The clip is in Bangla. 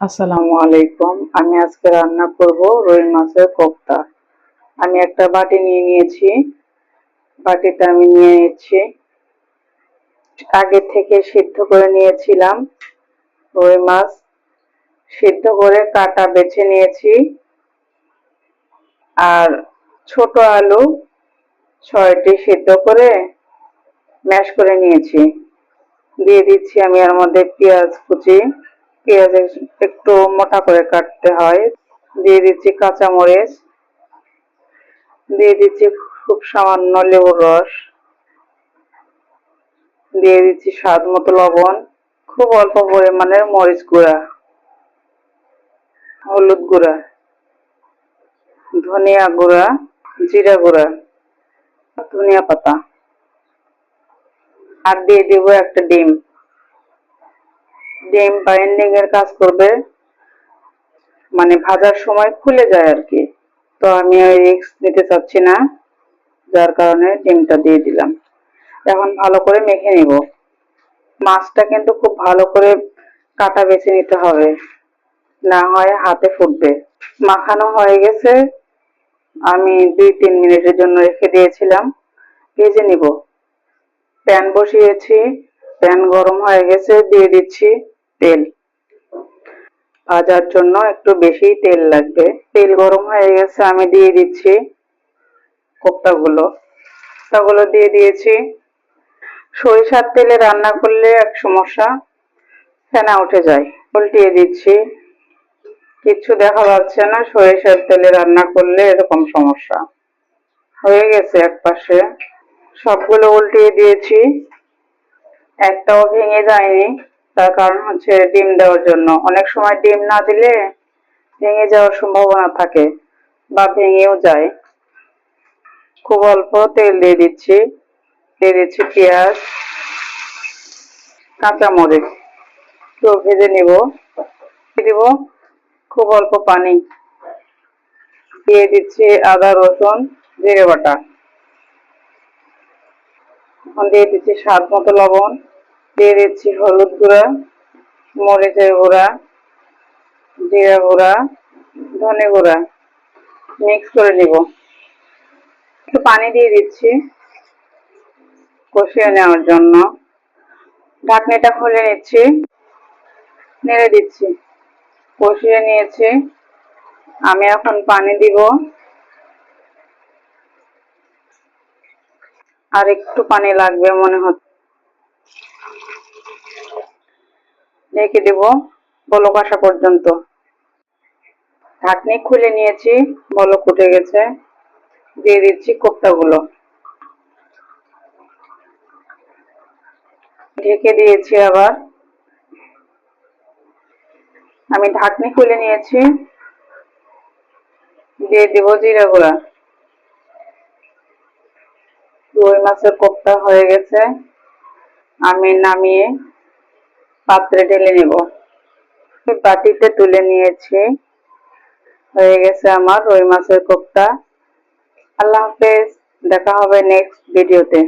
আসসালামু আলাইকুম। আমি আজকে রান্না করব রুই মাছের কোফতা। আমি একটা বাটি নিয়ে নিয়েছি। বাটিটা আমি নিয়ে নিচ্ছি। আগে থেকে সিদ্ধ করে নিয়েছিলাম রুই মাছ। সিদ্ধ করে কাটা বেছে নিয়েছি। আর ছোট আলু ছয়টি সিদ্ধ করে ম্যাশ করে নিয়েছি। দিয়ে দিচ্ছি আমি এর মধ্যে পেঁয়াজ কুচি। পেঁয়াজ একটু মোটা করে কাটতে হয়। দিয়ে দিচ্ছি কাঁচামরিচ। দিয়ে দিচ্ছি খুব সামান্য লেবুর রস। দিয়ে দিচ্ছি স্বাদ মতো লবণ। খুব অল্প পরিমাণের মরিচ গুঁড়া। হলুদ গুঁড়া। ধনিয়া গুঁড়া। জিরা গুঁড়া। ধনিয়া পাতা। আর দিয়ে দিব একটা ডিম। ডিম বাইন্ডিং এর কাজ করবে। মানে ভাজার সময় খুলে যায় আর কি। তো আমি ওই রিক্স নিতে চাচ্ছি না, যার কারণে ডিমটা দিয়ে দিলাম। এখন ভালো করে মেখে নিব। মাছটা কিন্তু খুব ভালো করে কাটা বেছে নিতে হবে। না হয় হাতে ফুটবে। মাখানো হয়ে গেছে। আমি দুই তিন মিনিটের জন্য রেখে দিয়েছিলাম। ভেজে নিব। প্যান বসিয়েছি। প্যান গরম হয়ে গেছে, দিয়ে দিচ্ছি। তেল। ভাজার জন্য একটু বেশি তেল লাগবে। তেল গরম হয়ে গেছে, আমি দিয়ে দিচ্ছি কোপ্তাগুলো। কোপ্তাগুলো দিয়ে দিয়েছি। সরিষার তেলে রান্না করলে এক সমস্যা, ফেনা উঠে যায়। উল্টিয়ে দিচ্ছি। কিচ্ছু দেখা যাচ্ছে না, সরিষার তেলে রান্না করলে এরকম সমস্যা। হয়ে গেছে এক পাশে। সবগুলো উল্টিয়ে দিয়েছি। একটাও ভেঙে যায়নি। তার কারণ হচ্ছে ডিম দেওয়ার জন্য। অনেক সময় ডিম না দিলে ভেঙে যাওয়ার সম্ভাবনা থাকে বা ভেঙেও যায়। খুব অল্প তেল দিয়ে দিচ্ছি। দিয়ে দিচ্ছি পেঁয়াজ কাঁচামরিচ তো ভেজে নিব। দিব খুব অল্প পানি। দিয়ে দিচ্ছি আদা, রসুন, জিরে বাটা। দিয়ে দিচ্ছি স্বাদ মতো লবণ। দিয়ে দিচ্ছি হলুদ গুঁড়া, মরিচের গুঁড়া, জিরা গুঁড়া, ধনে গুঁড়া। মিক্স করে নিব। একটু পানি দিয়ে দিচ্ছি কষিয়ে নেওয়ার জন্য। ঢাকনিটা খুলে নিচ্ছি, নেড়ে দিচ্ছি। কষিয়ে নিয়েছি। আমি এখন পানি দিব। আর একটু পানি লাগবে মনে হচ্ছে। ঢেকে দেব বলক আসা পর্যন্ত। ঢাকনি খুলে নিয়েছি, বলক উঠে গেছে। দিয়ে দিচ্ছি কোপ্তাগুলো। ঢেকে দিয়েছি আবার। আমি ঢাকনি খুলে নিয়েছি। দিয়ে দেব জিরা গুঁড়া। রুই মাছের কোপ্তা হয়ে গেছে। আমি নামিয়ে পাত্রে ঢেলে নেব। বাটিতে তুলে নিয়েছি। হয়ে গেছে আমার রুই মাছের কোপ্তা। আল্লাহ হাফেজ, দেখা হবে নেক্সট ভিডিওতে